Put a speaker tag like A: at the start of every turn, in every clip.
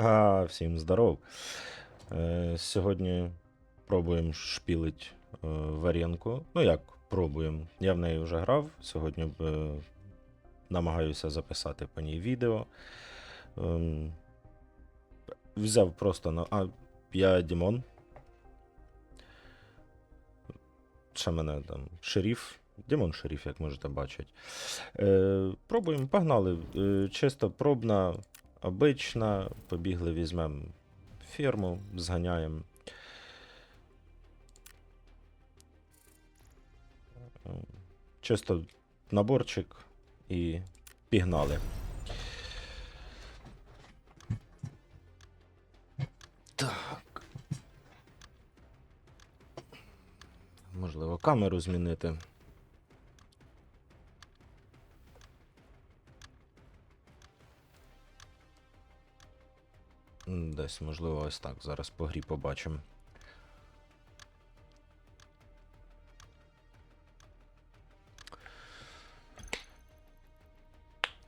A: А, всім здоров. Е, сьогодні пробуємо шпілить е, варенку. Ну як пробуємо? Я в неї вже грав. Сьогодні е, намагаюся записати по ній відео. Ем, взяв просто на. А, я Дімон. Ще мене там шеріф. Дімон шеріф, як можете бачити. Пробуємо, погнали. Чисто пробна, обична. Побігли, візьмемо ферму, зганяємо. Чисто наборчик і пігнали. Так. Можливо, камеру змінити. Десь, можливо, ось так. Зараз по грі побачимо.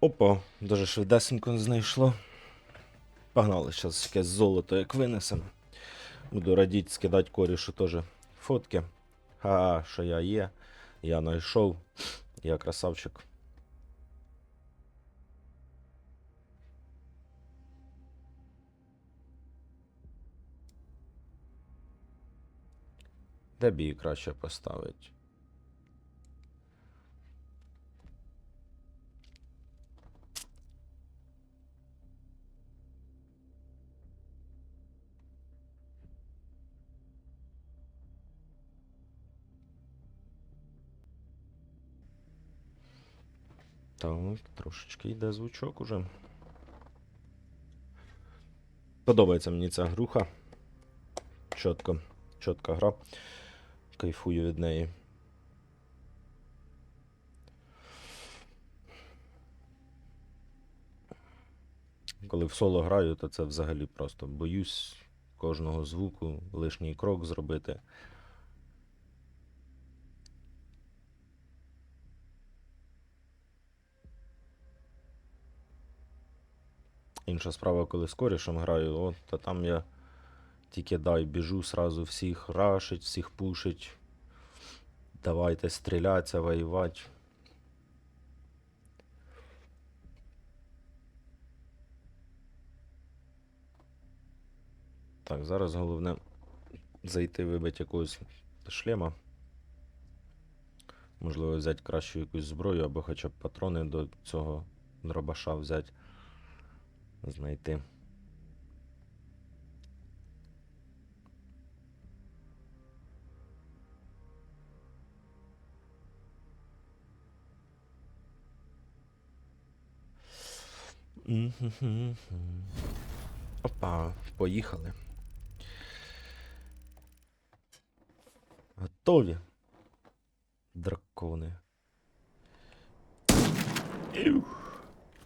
A: Опа, дуже швидесенько знайшло. Погнали, зараз якесь золото як винесемо. Буду радіть скидати корішу теж фотки. Ха, що я є. Я знайшов. Я красавчик. Де б її краще поставити? Так, трошечки йде звучок уже. Подобається мені ця груха. Чітко, чітка гра. Кайфую від неї. Коли в соло граю, то це взагалі просто боюсь кожного звуку, лишній крок зробити. Інша справа, коли з корішем граю, от, то там я тільки дай біжу сразу всіх рашить, всіх пушить. Давайте стрілятися, воювати. Так, зараз головне зайти вибити якогось шлема. Можливо, взяти кращу якусь зброю або хоча б патрони до цього дробаша взяти. Знайти. Опа, поїхали. Готові. Дракони.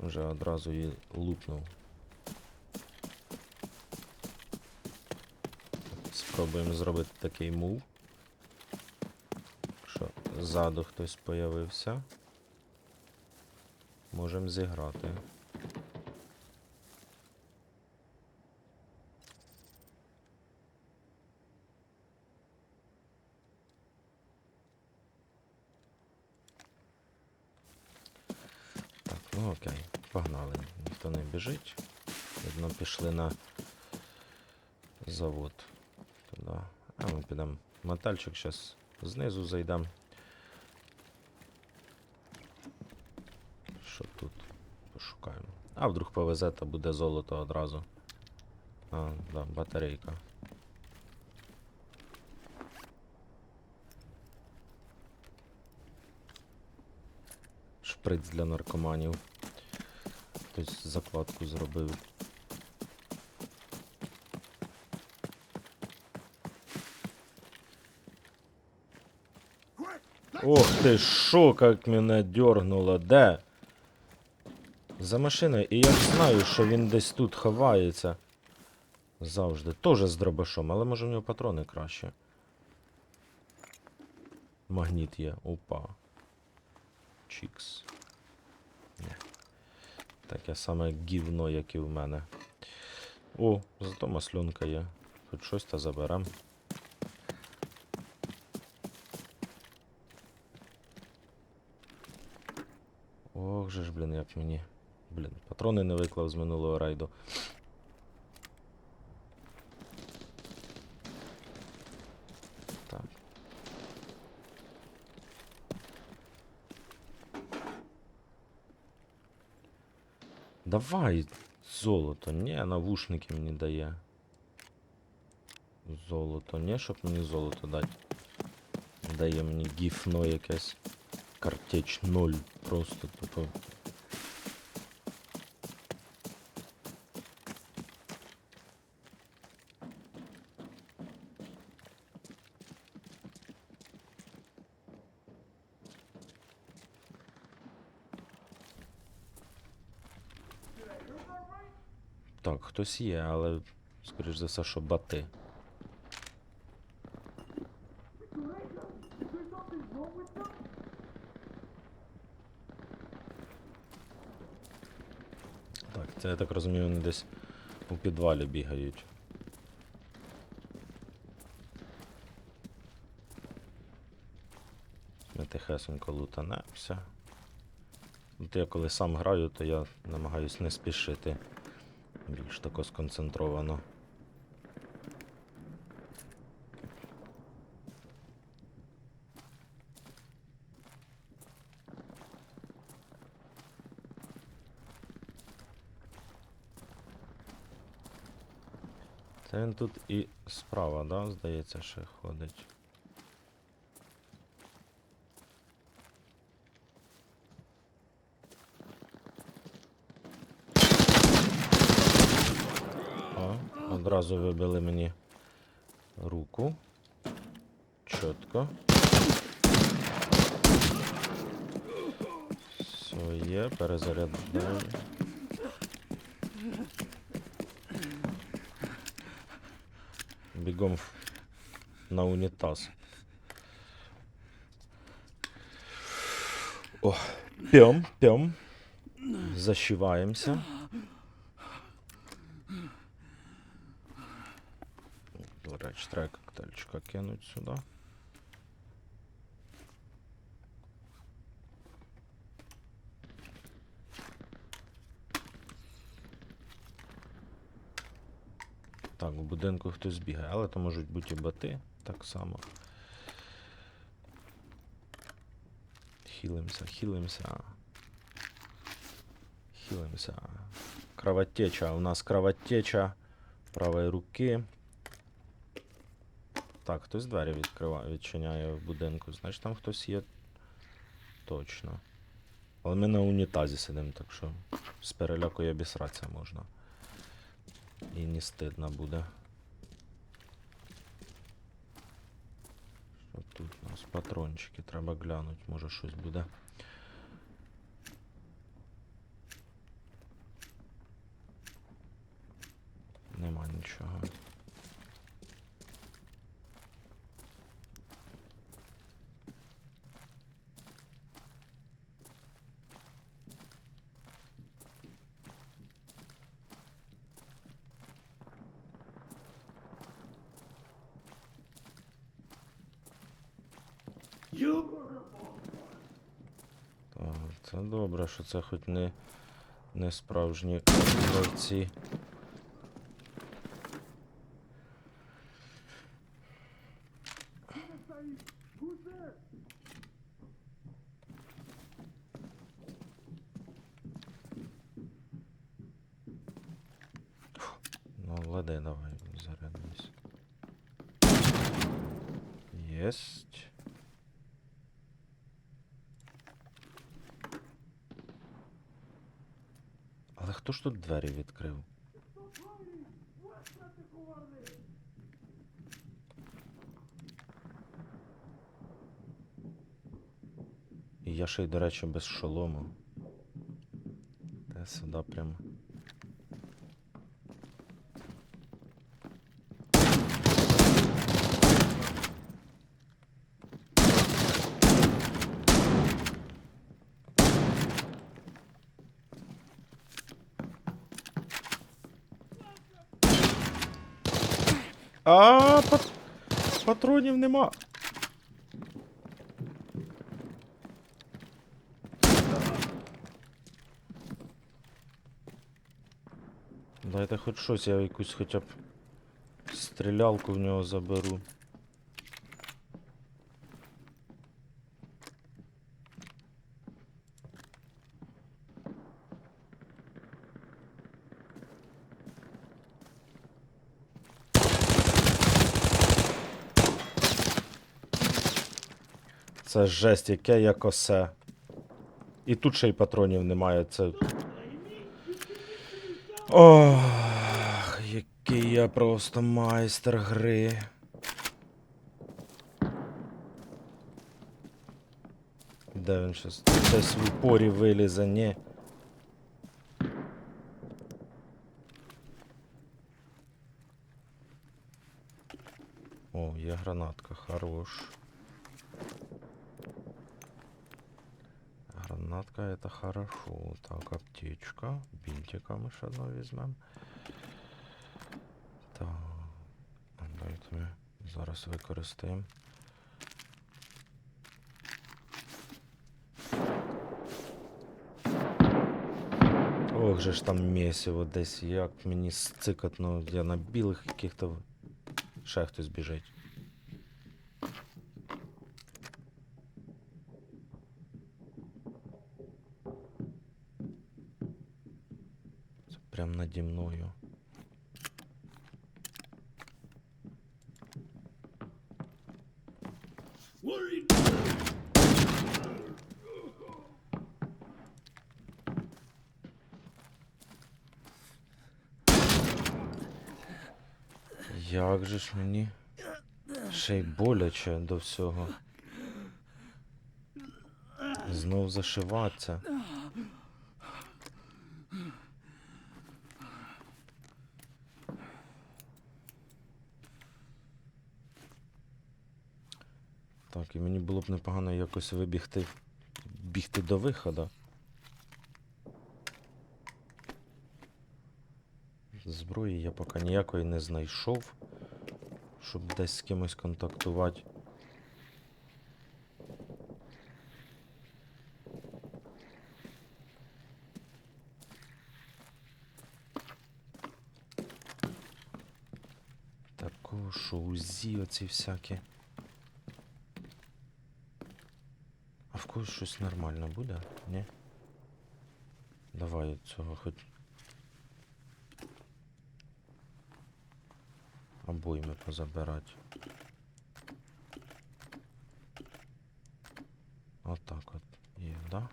A: Вже одразу її лупнув. Спробуємо зробити такий мув. Що ззаду хтось появився. Можемо зіграти. Так, ну окей, погнали. Ніхто не біжить. Видно, пішли на завод. Туди. А ми підемо. Мотальчик зараз знизу зайдемо. Що тут? Пошукаємо. А вдруг повезе, то буде золото одразу. А, да, батарейка. Шприц для наркоманів. Хтось закладку зробив. Ох ти, шо, як мене дьорнуло, де? За машиною, і я знаю, що він десь тут ховається. Завжди. Тоже з дробашом, але може в нього патрони краще. Магніт є. Опа. Чікс. Таке саме гівно, як і в мене. О, зато маслюнка є. Хоч щось та заберем. Ох же ж, блін, як мені. Блін, патрони не виклав з минулого райду. Давай золото. Ні, навушники мені дає. Золото. Ні, щоб мені золото дати. Дає мені гіфно якесь. Картеч 0. Просто тупо. хтось є, але скоріш за все, що бати. Так, це я так розумію, вони десь у підвалі бігають. Ми тихесенько лутанемося. От я коли сам граю, то я намагаюсь не спішити. Більш тако сконцентровано. Це він тут і справа, да, здається, ще ходить. О, одразу вибили мені руку. Чітко. Все є, перезаряджаю. Бігом на унітаз. О, п'ем, п'ем. Зашиваємося. До речі, треба коктейльчика кинуть сюди. Так, в будинку хтось бігає, але то можуть бути і бати так само. Хілимося, хілимося. Хілимося. Кровотеча. У нас кровотеча правої руки. Так, хтось двері відкриває, відчиняє в будинку. Значить там хтось є точно. Але ми на унітазі сидимо, так що з переляку і обісратися можна. І не стидно буде. Що тут у нас патрончики, треба глянути, може щось буде. Нема нічого. Так, це добре, що це хоч не, не справжні. Ну, ладе, давай, зарядимось. Єсть. Але хто ж тут двері відкрив? І я ще й, до речі, без шолому. Та сюди прям. А, пат... патронів нема. Дайте хоч щось, я якусь хоча б стрілялку в нього заберу. Це жесть, яке я косе. І тут ще й патронів немає, це. Ох, який я просто майстер гри. Де він щас? Десь в упорі вилізе, ні. О, є гранатка, хорош. Гранатка это хорошо. Так, аптечка. Бинтика мы ще одного візьмем. Так. Дайте ми зараз використаємо. Ох же ж там місиво десь, як мені сцикатно, я на білих яких-то ще хтось біжить. Прям наді мною. Як же ж мені ще й боляче до всього. Знов зашиватися. Так, і мені було б непогано якось вибігти бігти до виходу. Зброї я поки ніякої не знайшов, щоб десь з кимось контактувати. Такого, що УЗІ оці всякі. А щось нормально буде? Ні? Давай цього хоч. Обойми позабирати. Отак от є, да?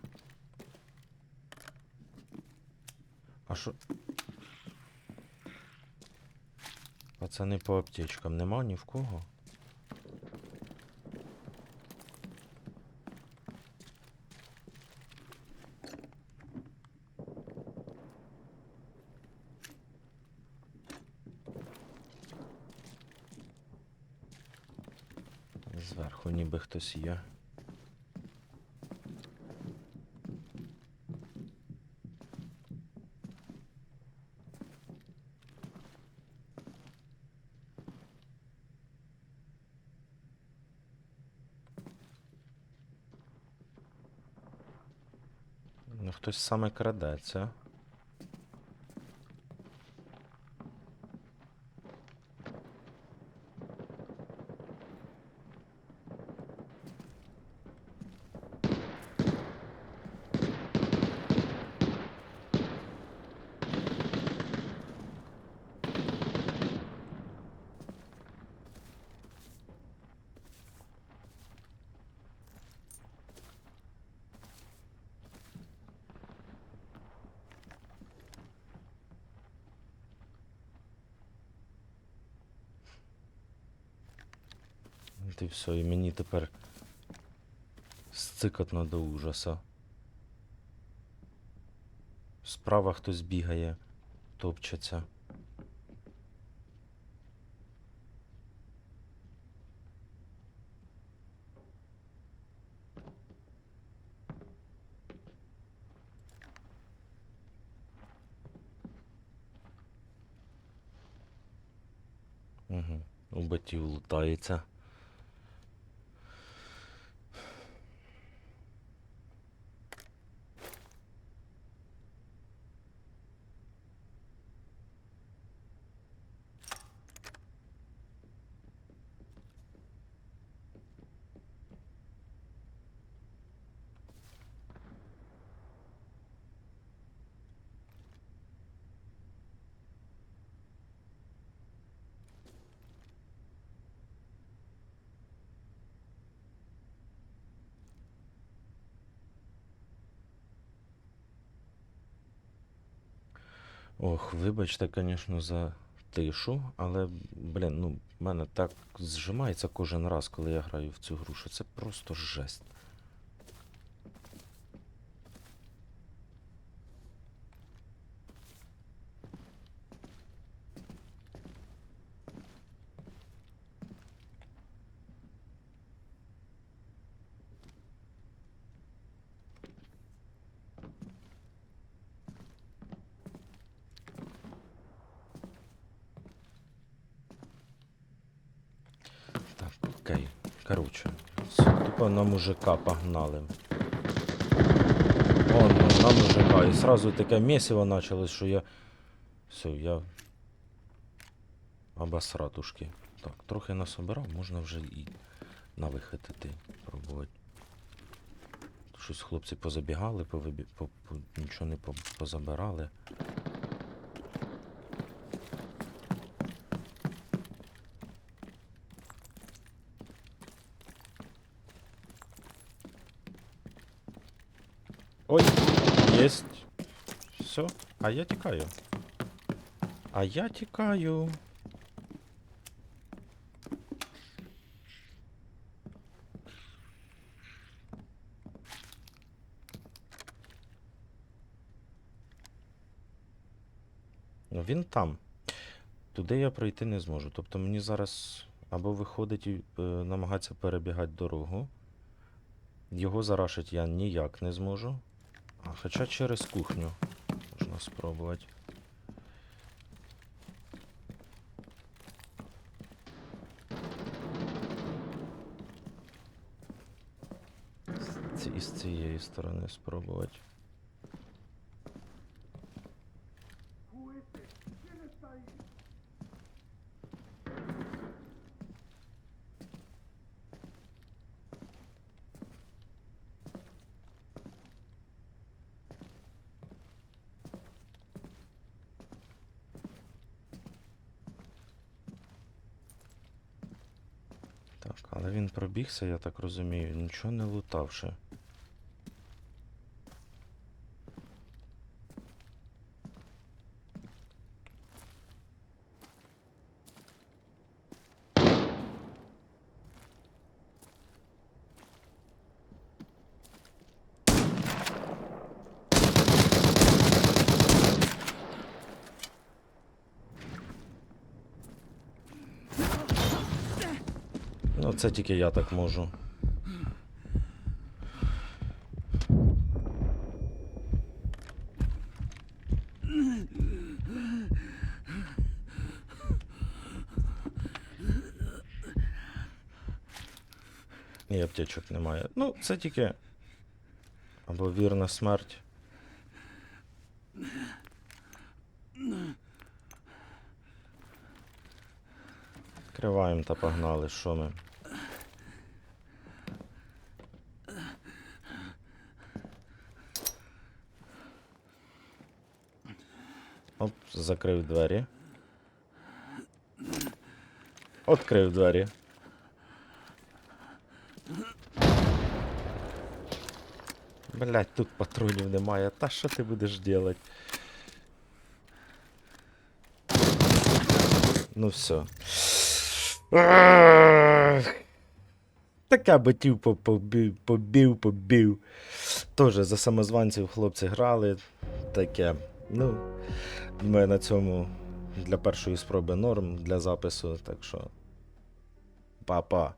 A: А що? Пацани по аптечкам нема ні в кого? Хтось є. Ну, хтось саме крадеться. От і все, і мені тепер сцикотно до ужаса. Справа хтось бігає, топчеться. Угу. У батів лутається. Ох, вибачте, звісно, за тишу, але, блін, ну, в мене так зжимається кожен раз, коли я граю в цю гру, що це просто жесть. Так, окей. Короче, с- тупо на мужика погнали. Он на мужика. І сразу таке месиво началось, що я. Все, я. Обосратушки. Так, трохи насобирав, можна вже і на вихід іти пробувати. Щось хлопці позабігали, повибі... по... по... нічого не позабирали. Ой, есть. Все. А я тікаю. А я тікаю. Ну, він там. Туди я пройти не зможу. Тобто мені зараз або виходить і е, намагатися перебігати дорогу. Його зарашити я ніяк не зможу. Хоча через кухню можна спробувати. З цієї сторони спробувати. Так, але він пробігся, я так розумію, нічого не лутавши. Ну, це тільки я так можу. І аптечок немає. Ну, це тільки. Або вірна смерть. Відкриваємо та погнали, що ми. Закрив двері. Открив двері. Блять, тут патронів немає. Та що ти будеш делать? Ну все. Така батів по- побив, побив, побив. Тоже за самозванців хлопці грали. Таке. Ну, думаю, на цьому для першої спроби норм для запису. Так що. Па-па.